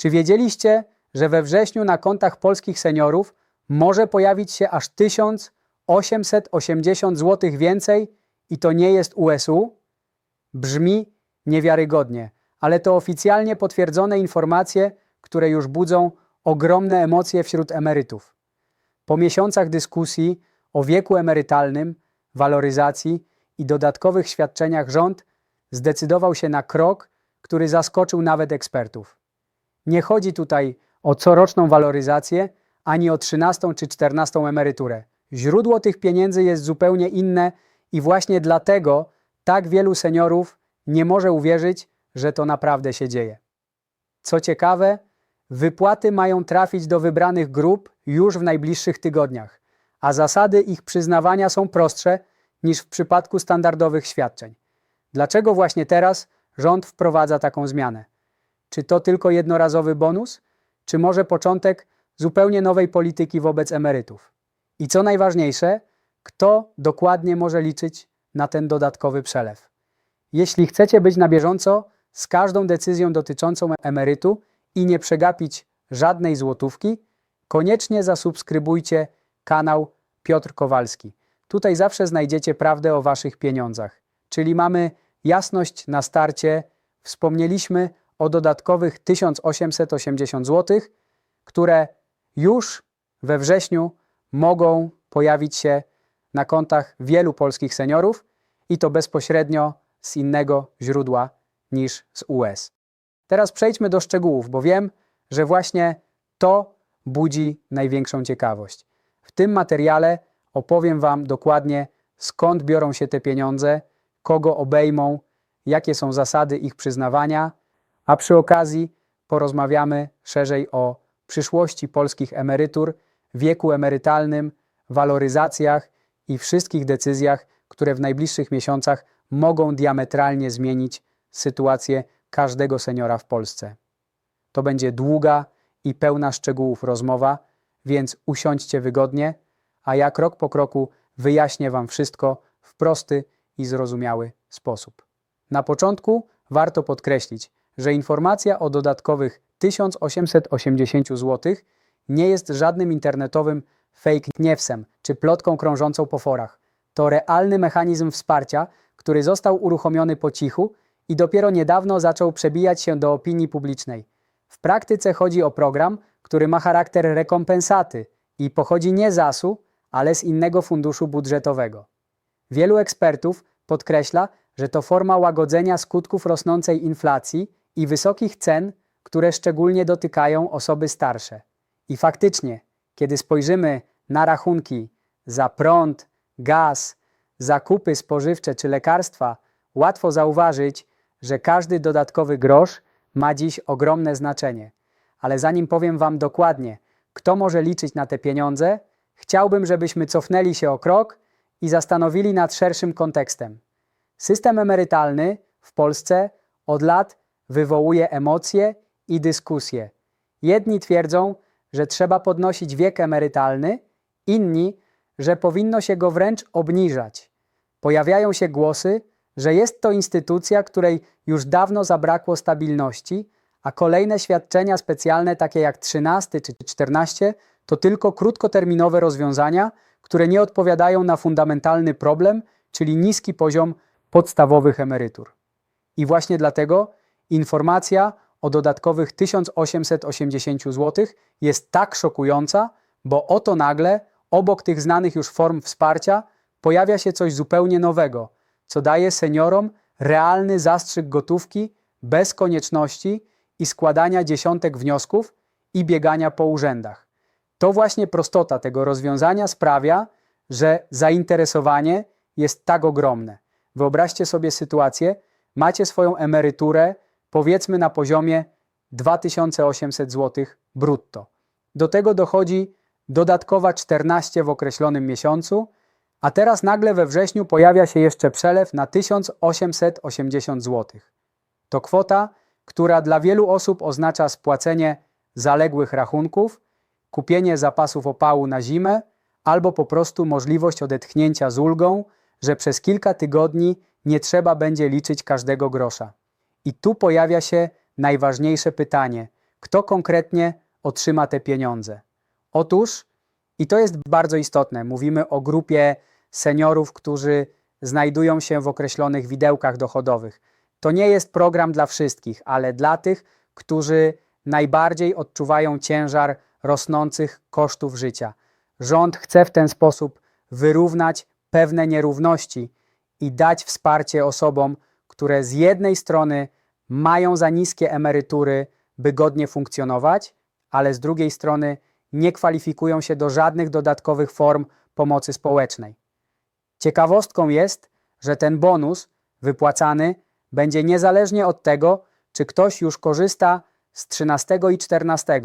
Czy wiedzieliście, że we wrześniu na kontach polskich seniorów może pojawić się aż 1880 zł więcej i to nie jest USU? Brzmi niewiarygodnie, ale to oficjalnie potwierdzone informacje, które już budzą ogromne emocje wśród emerytów. Po miesiącach dyskusji o wieku emerytalnym, waloryzacji i dodatkowych świadczeniach rząd zdecydował się na krok, który zaskoczył nawet ekspertów. Nie chodzi tutaj o coroczną waloryzację, ani o 13 czy 14 emeryturę. Źródło tych pieniędzy jest zupełnie inne i właśnie dlatego tak wielu seniorów nie może uwierzyć, że to naprawdę się dzieje. Co ciekawe, wypłaty mają trafić do wybranych grup już w najbliższych tygodniach, a zasady ich przyznawania są prostsze niż w przypadku standardowych świadczeń. Dlaczego właśnie teraz rząd wprowadza taką zmianę? Czy to tylko jednorazowy bonus, czy może początek zupełnie nowej polityki wobec emerytów? I co najważniejsze, kto dokładnie może liczyć na ten dodatkowy przelew? Jeśli chcecie być na bieżąco z każdą decyzją dotyczącą emerytu i nie przegapić żadnej złotówki, koniecznie zasubskrybujcie kanał Piotr Kowalski. Tutaj zawsze znajdziecie prawdę o Waszych pieniądzach. Czyli mamy jasność na starcie. Wspomnieliśmy o dodatkowych 1880 zł, które już we wrześniu mogą pojawić się na kontach wielu polskich seniorów i to bezpośrednio z innego źródła niż z US. Teraz przejdźmy do szczegółów, bo wiem, że właśnie to budzi największą ciekawość. W tym materiale opowiem Wam dokładnie, skąd biorą się te pieniądze, kogo obejmą, jakie są zasady ich przyznawania, a przy okazji porozmawiamy szerzej o przyszłości polskich emerytur, wieku emerytalnym, waloryzacjach i wszystkich decyzjach, które w najbliższych miesiącach mogą diametralnie zmienić sytuację każdego seniora w Polsce. To będzie długa i pełna szczegółów rozmowa, więc usiądźcie wygodnie, a ja krok po kroku wyjaśnię Wam wszystko w prosty i zrozumiały sposób. Na początku warto podkreślić, że informacja o dodatkowych 1880 zł nie jest żadnym internetowym fake newsem czy plotką krążącą po forach. To realny mechanizm wsparcia, który został uruchomiony po cichu i dopiero niedawno zaczął przebijać się do opinii publicznej. W praktyce chodzi o program, który ma charakter rekompensaty i pochodzi nie z ASU, ale z innego funduszu budżetowego. Wielu ekspertów podkreśla, że to forma łagodzenia skutków rosnącej inflacji i wysokich cen, które szczególnie dotykają osoby starsze. I faktycznie, kiedy spojrzymy na rachunki za prąd, gaz, zakupy spożywcze czy lekarstwa, łatwo zauważyć, że każdy dodatkowy grosz ma dziś ogromne znaczenie. Ale zanim powiem Wam dokładnie, kto może liczyć na te pieniądze, chciałbym, żebyśmy cofnęli się o krok i zastanowili nad szerszym kontekstem. System emerytalny w Polsce od lat wywołuje emocje i dyskusje. Jedni twierdzą, że trzeba podnosić wiek emerytalny, inni, że powinno się go wręcz obniżać. Pojawiają się głosy, że jest to instytucja, której już dawno zabrakło stabilności, a kolejne świadczenia specjalne, takie jak 13 czy 14, to tylko krótkoterminowe rozwiązania, które nie odpowiadają na fundamentalny problem, czyli niski poziom podstawowych emerytur. I właśnie dlatego informacja o dodatkowych 1880 zł jest tak szokująca, bo oto nagle, obok tych znanych już form wsparcia, pojawia się coś zupełnie nowego, co daje seniorom realny zastrzyk gotówki bez konieczności i składania dziesiątek wniosków i biegania po urzędach. To właśnie prostota tego rozwiązania sprawia, że zainteresowanie jest tak ogromne. Wyobraźcie sobie sytuację, macie swoją emeryturę, powiedzmy na poziomie 2800 zł brutto. Do tego dochodzi dodatkowa 14 w określonym miesiącu, a teraz nagle we wrześniu pojawia się jeszcze przelew na 1880 zł. To kwota, która dla wielu osób oznacza spłacenie zaległych rachunków, kupienie zapasów opału na zimę albo po prostu możliwość odetchnięcia z ulgą, że przez kilka tygodni nie trzeba będzie liczyć każdego grosza. I tu pojawia się najważniejsze pytanie, kto konkretnie otrzyma te pieniądze. Otóż, i to jest bardzo istotne, mówimy o grupie seniorów, którzy znajdują się w określonych widełkach dochodowych. To nie jest program dla wszystkich, ale dla tych, którzy najbardziej odczuwają ciężar rosnących kosztów życia. Rząd chce w ten sposób wyrównać pewne nierówności i dać wsparcie osobom, które z jednej strony mają za niskie emerytury, by godnie funkcjonować, ale z drugiej strony nie kwalifikują się do żadnych dodatkowych form pomocy społecznej. Ciekawostką jest, że ten bonus wypłacany będzie niezależnie od tego, czy ktoś już korzysta z 13 i 14.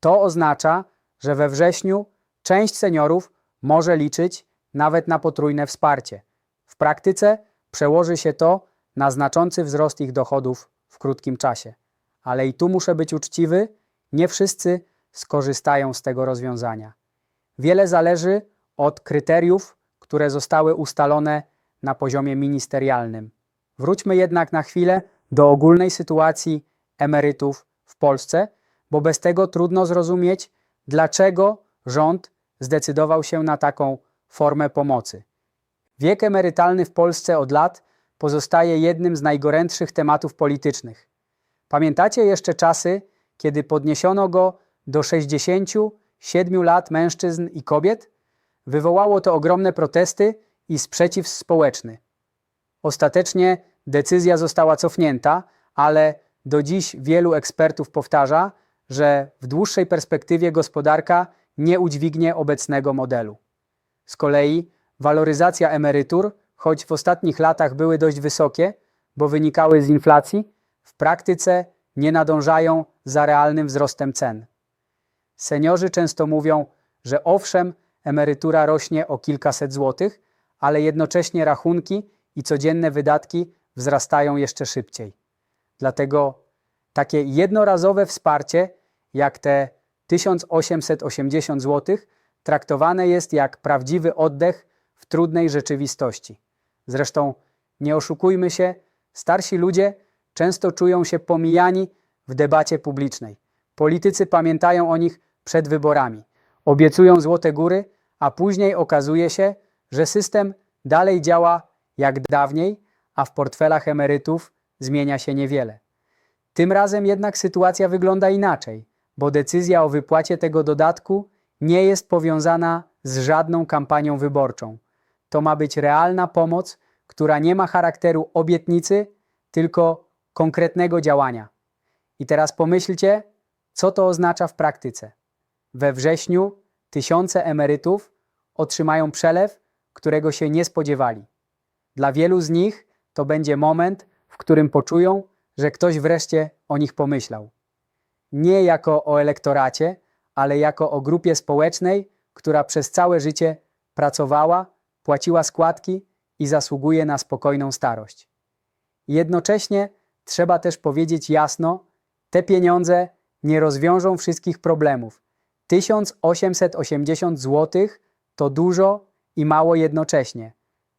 To oznacza, że we wrześniu część seniorów może liczyć nawet na potrójne wsparcie. W praktyce przełoży się to na znaczący wzrost ich dochodów w krótkim czasie. Ale i tu muszę być uczciwy, nie wszyscy skorzystają z tego rozwiązania. Wiele zależy od kryteriów, które zostały ustalone na poziomie ministerialnym. Wróćmy jednak na chwilę do ogólnej sytuacji emerytów w Polsce, bo bez tego trudno zrozumieć, dlaczego rząd zdecydował się na taką formę pomocy. Wiek emerytalny w Polsce od lat pozostaje jednym z najgorętszych tematów politycznych. Pamiętacie jeszcze czasy, kiedy podniesiono go do 67 lat mężczyzn i kobiet? Wywołało to ogromne protesty i sprzeciw społeczny. Ostatecznie decyzja została cofnięta, ale do dziś wielu ekspertów powtarza, że w dłuższej perspektywie gospodarka nie udźwignie obecnego modelu. Z kolei waloryzacja emerytur, choć w ostatnich latach były dość wysokie, bo wynikały z inflacji, w praktyce nie nadążają za realnym wzrostem cen. Seniorzy często mówią, że owszem, emerytura rośnie o kilkaset złotych, ale jednocześnie rachunki i codzienne wydatki wzrastają jeszcze szybciej. Dlatego takie jednorazowe wsparcie, jak te 1880 zł, traktowane jest jak prawdziwy oddech w trudnej rzeczywistości. Zresztą nie oszukujmy się, starsi ludzie często czują się pomijani w debacie publicznej. Politycy pamiętają o nich przed wyborami, obiecują złote góry, a później okazuje się, że system dalej działa jak dawniej, a w portfelach emerytów zmienia się niewiele. Tym razem jednak sytuacja wygląda inaczej, bo decyzja o wypłacie tego dodatku nie jest powiązana z żadną kampanią wyborczą. To ma być realna pomoc, która nie ma charakteru obietnicy, tylko konkretnego działania. I teraz pomyślcie, co to oznacza w praktyce. We wrześniu tysiące emerytów otrzymają przelew, którego się nie spodziewali. Dla wielu z nich to będzie moment, w którym poczują, że ktoś wreszcie o nich pomyślał. Nie jako o elektoracie, ale jako o grupie społecznej, która przez całe życie pracowała, płaciła składki i zasługuje na spokojną starość. Jednocześnie trzeba też powiedzieć jasno, te pieniądze nie rozwiążą wszystkich problemów. 1880 zł to dużo i mało jednocześnie.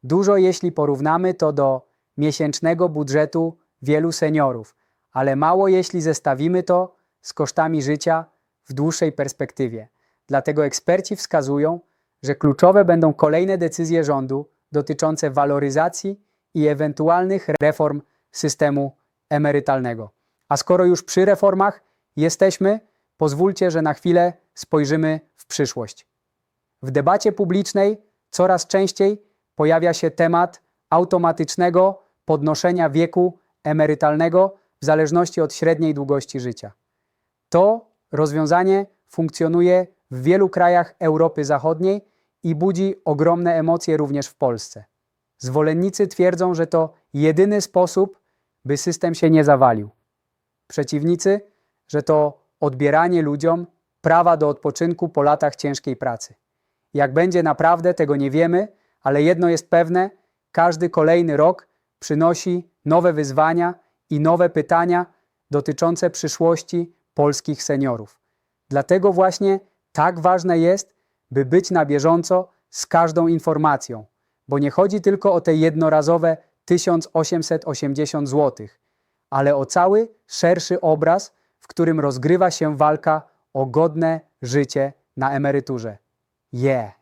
Dużo, jeśli porównamy to do miesięcznego budżetu wielu seniorów, ale mało, jeśli zestawimy to z kosztami życia w dłuższej perspektywie. Dlatego eksperci wskazują, że kluczowe będą kolejne decyzje rządu dotyczące waloryzacji i ewentualnych reform systemu emerytalnego. A skoro już przy reformach jesteśmy, pozwólcie, że na chwilę spojrzymy w przyszłość. W debacie publicznej coraz częściej pojawia się temat automatycznego podnoszenia wieku emerytalnego w zależności od średniej długości życia. To rozwiązanie funkcjonuje w wielu krajach Europy Zachodniej i budzi ogromne emocje również w Polsce. Zwolennicy twierdzą, że to jedyny sposób, by system się nie zawalił. Przeciwnicy, że to odbieranie ludziom prawa do odpoczynku po latach ciężkiej pracy. Jak będzie naprawdę, tego nie wiemy, ale jedno jest pewne: każdy kolejny rok przynosi nowe wyzwania i nowe pytania dotyczące przyszłości polskich seniorów. Dlatego właśnie tak ważne jest, by być na bieżąco z każdą informacją, bo nie chodzi tylko o te jednorazowe 1880 zł, ale o cały szerszy obraz, w którym rozgrywa się walka o godne życie na emeryturze. Yeah.